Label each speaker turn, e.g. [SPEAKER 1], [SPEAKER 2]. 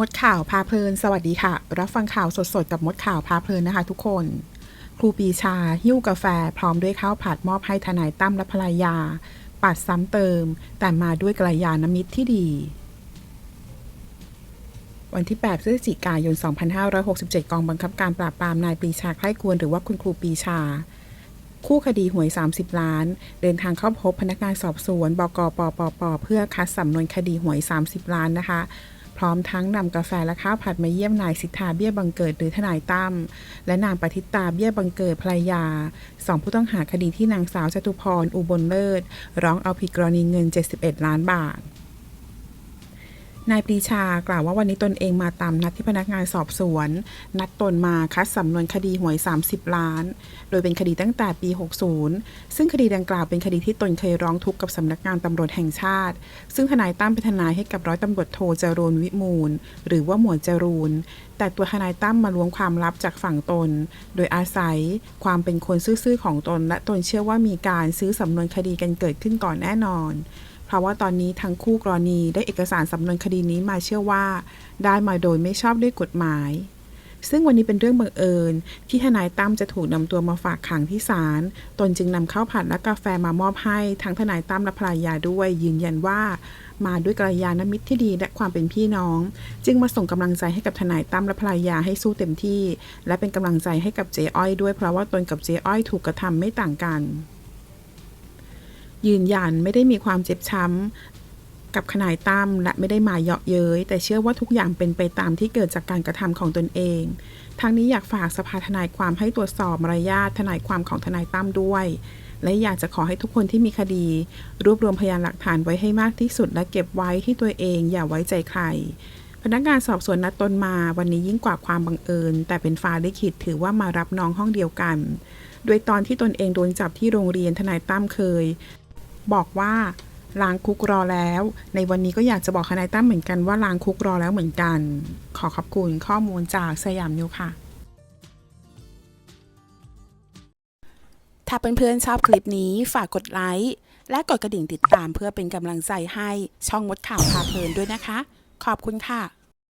[SPEAKER 1] มดข่าวพาเพลิน สวัสดีค่ะ รับฟังข่าวสดๆ กับมดข่าวพาเพลินนะคะทุกคน ครูปีชา หิ้วกาแฟ พร้อมด้วยข้าวผัดมอบให้ทนายตั้มและภรรยา ปัดซ้ำเติม แต่มาด้วยกระยาณมิตรที่ดี วันที่ 8 พฤศจิกายน 2567 กองบังคับการปราบปรามนายปีชาไคร่ควรหรือว่าคุณครูปีชา คู่คดีหวย 30 ล้าน เดินทางเข้าพบพนักงานสอบสวน บกปปป เพื่อคัดสำนวนคดีหวย 30 ล้านนะคะ พร้อมทั้งนำกาแฟและข้าวผัดมาเยี่ยมนายสิทธาเบี้ยบังเกิดหรือทนายตั้มและนางปฏิตาเบี้ยบังเกิดภรรยาสองผู้ต้องหาคดีที่นางสาวจตุพรอุบลเลิศ ร้องเอาผิดกรณีเงิน 71 ล้านบาท นายปรีชากล่าวว่าวันนี้ตนเองมาตามนัดที่พนักงานสอบสวน นัดตนมาคัดสำนวนคดีหวย 30 ล้าน โดยเป็นคดีตั้งแต่ปี 60 ซึ่งคดีดังกล่าวเป็นคดีที่ตนเคยร้องทุกข์กับสำนักงานตำรวจแห่งชาติ ซึ่งทนายตั้มเป็นทนายให้กับร้อยตำรวจโทจรูนวิมูล หรือว่าหมวดจรูน แต่ตัวทนายตั้มมาล้วงความลับจากฝั่งตน โดยอาศัยความเป็นคนซื่อๆของตน และตนเชื่อว่ามีการซื้อสำนวนคดีกันเกิดขึ้นก่อนแน่นอน เพราะว่าตอนนี้ทั้งคู่กรณีได้เอกสารสำนวนคดีนี้มาเชื่อว่า ได้มาโดยไม่ชอบด้วยกฎหมาย ซึ่งวันนี้เป็นเรื่องบังเอิญ ที่ทนายตั้มจะถูกนำตัวมาฝากขังที่ศาลตนจึงนำข้าวผัดและกาแฟมามอบให้ทั้งทนายตั้มและภรรยาด้วย ยืนยันว่ามาด้วยกระยาณมิตรที่ดีและความเป็นพี่น้อง จึงมาส่งกำลังใจให้กับทนายตั้มและภรรยาให้สู้เต็มที่ และเป็นกำลังใจให้กับเจ๊อ้อยด้วยเพราะว่าตนกับเจ๊อ้อยถูกกระทำไม่ต่างกัน ยืนยันไม่ได้มีความเจ็บช้ำกับขนายตั้มและไม่ได้มาเยาะเย้ยแต่เชื่อว่าทุกอย่างเป็นไปตามที่เกิดจากการกระทำของตนเองทางนี้อยากฝากสภาทนายความให้ตรวจสอบมารยาททนายความของทนายตั้มด้วย และอยากจะขอให้ทุกคนที่มีคดี รวบรวมพยานหลักฐานไว้ให้มากที่สุด และเก็บไว้ที่ตัวเองอย่าไว้ใจใคร พนักงานสอบสวนนัดตนมาวันนี้ยิ่งกว่าความบังเอิญ แต่เป็นฟ้าลิขิตถือว่ามารับน้องห้องเดียวกัน โดยตอนที่ตนเองโดนจับที่โรงเรียนทนายตั้มเคย บอกว่าล้างคุกรอแล้ว ในวันนี้ก็อยากจะบอกทนายตั้มเหมือนกันว่าล้างคุกรอแล้วเหมือนกัน ขอขอบคุณข้อมูลจากสยามนิวค่ะ ถ้าเพื่อนๆชอบคลิปนี้ฝากกดไลค์และกดกระดิ่งติดตามเพื่อเป็นกำลังใจให้ช่องมดข่าวพาเพลินด้วยนะคะ ขอบคุณค่ะ